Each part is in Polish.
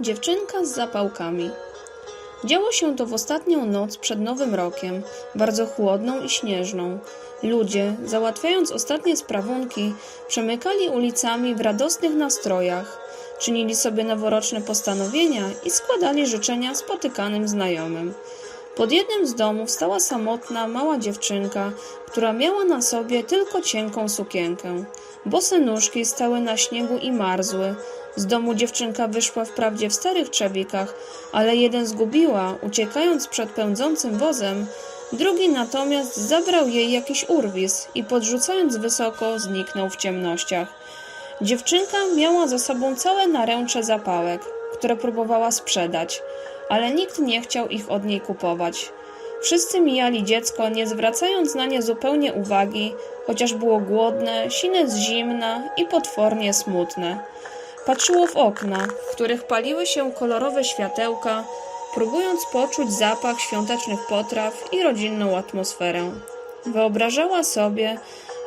Dziewczynka z zapałkami. Działo się to w ostatnią noc przed Nowym Rokiem, bardzo chłodną i śnieżną. Ludzie, załatwiając ostatnie sprawunki, przemykali ulicami w radosnych nastrojach, czynili sobie noworoczne postanowienia i składali życzenia spotykanym znajomym. Pod jednym z domów stała samotna, mała dziewczynka, która miała na sobie tylko cienką sukienkę. Bose nóżki stały na śniegu i marzły. Z domu dziewczynka wyszła wprawdzie w starych trzewikach, ale jeden zgubiła, uciekając przed pędzącym wozem, drugi natomiast zabrał jej jakiś urwis i podrzucając wysoko zniknął w ciemnościach. Dziewczynka miała za sobą całe naręcze zapałek, które próbowała sprzedać, ale nikt nie chciał ich od niej kupować. Wszyscy mijali dziecko, nie zwracając na nie zupełnie uwagi, chociaż było głodne, sine z zimna i potwornie smutne. Patrzyło w okna, w których paliły się kolorowe światełka, próbując poczuć zapach świątecznych potraw i rodzinną atmosferę. Wyobrażała sobie,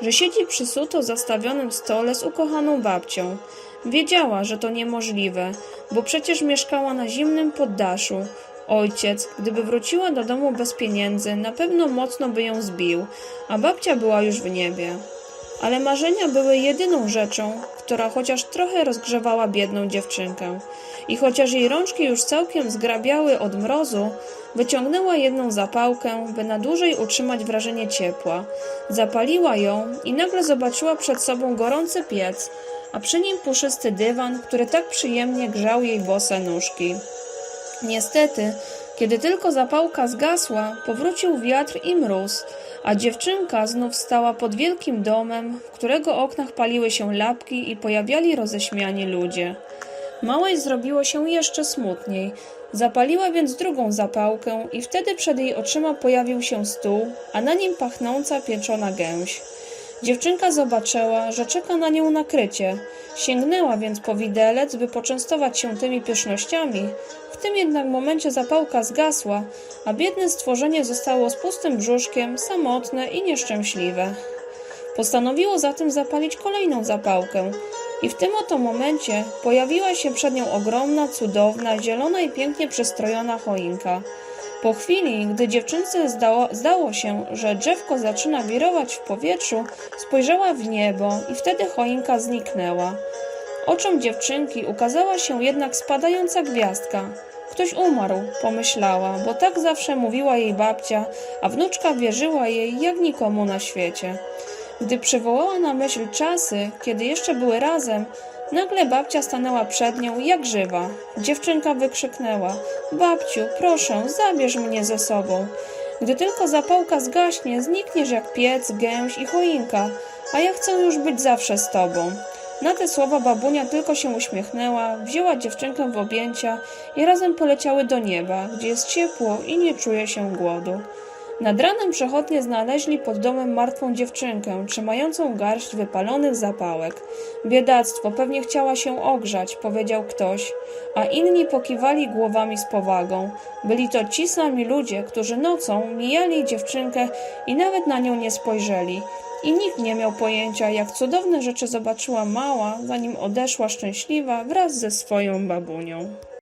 że siedzi przy suto zastawionym stole z ukochaną babcią. Wiedziała, że to niemożliwe, bo przecież mieszkała na zimnym poddaszu. Ojciec, gdyby wróciła do domu bez pieniędzy, na pewno mocno by ją zbił, a babcia była już w niebie. Ale marzenia były jedyną rzeczą, która chociaż trochę rozgrzewała biedną dziewczynkę. I chociaż jej rączki już całkiem zgrabiały od mrozu, wyciągnęła jedną zapałkę, by na dłużej utrzymać wrażenie ciepła. Zapaliła ją i nagle zobaczyła przed sobą gorący piec, a przy nim puszysty dywan, który tak przyjemnie grzał jej bose nóżki. Niestety, kiedy tylko zapałka zgasła, powrócił wiatr i mróz, a dziewczynka znów stała pod wielkim domem, w którego oknach paliły się lapki i pojawiali roześmiani ludzie. Małej zrobiło się jeszcze smutniej. Zapaliła więc drugą zapałkę i wtedy przed jej oczyma pojawił się stół, a na nim pachnąca pieczona gęś. Dziewczynka zobaczyła, że czeka na nią nakrycie. Sięgnęła więc po widelec, by poczęstować się tymi pysznościami. W tym jednak momencie zapałka zgasła, a biedne stworzenie zostało z pustym brzuszkiem, samotne i nieszczęśliwe. Postanowiło zatem zapalić kolejną zapałkę. I w tym oto momencie pojawiła się przed nią ogromna, cudowna, zielona i pięknie przystrojona choinka. Po chwili, gdy dziewczynce zdało, zdało się, że drzewko zaczyna wirować w powietrzu, spojrzała w niebo i wtedy choinka zniknęła. Oczom dziewczynki ukazała się jednak spadająca gwiazdka. Ktoś umarł, pomyślała, bo tak zawsze mówiła jej babcia, a wnuczka wierzyła jej jak nikomu na świecie. Gdy przywołała na myśl czasy, kiedy jeszcze były razem, nagle babcia stanęła przed nią jak żywa. Dziewczynka wykrzyknęła: Babciu, proszę, zabierz mnie ze sobą. Gdy tylko zapałka zgaśnie, znikniesz jak piec, gęś i choinka, a ja chcę już być zawsze z tobą. Na te słowa babunia tylko się uśmiechnęła, wzięła dziewczynkę w objęcia i razem poleciały do nieba, gdzie jest ciepło i nie czuje się głodu. Nad ranem przechodnie znaleźli pod domem martwą dziewczynkę, trzymającą garść wypalonych zapałek. Biedactwo, pewnie chciała się ogrzać, powiedział ktoś, a inni pokiwali głowami z powagą. Byli to ci sami ludzie, którzy nocą mijali dziewczynkę i nawet na nią nie spojrzeli. I nikt nie miał pojęcia, jak cudowne rzeczy zobaczyła mała, zanim odeszła szczęśliwa wraz ze swoją babunią.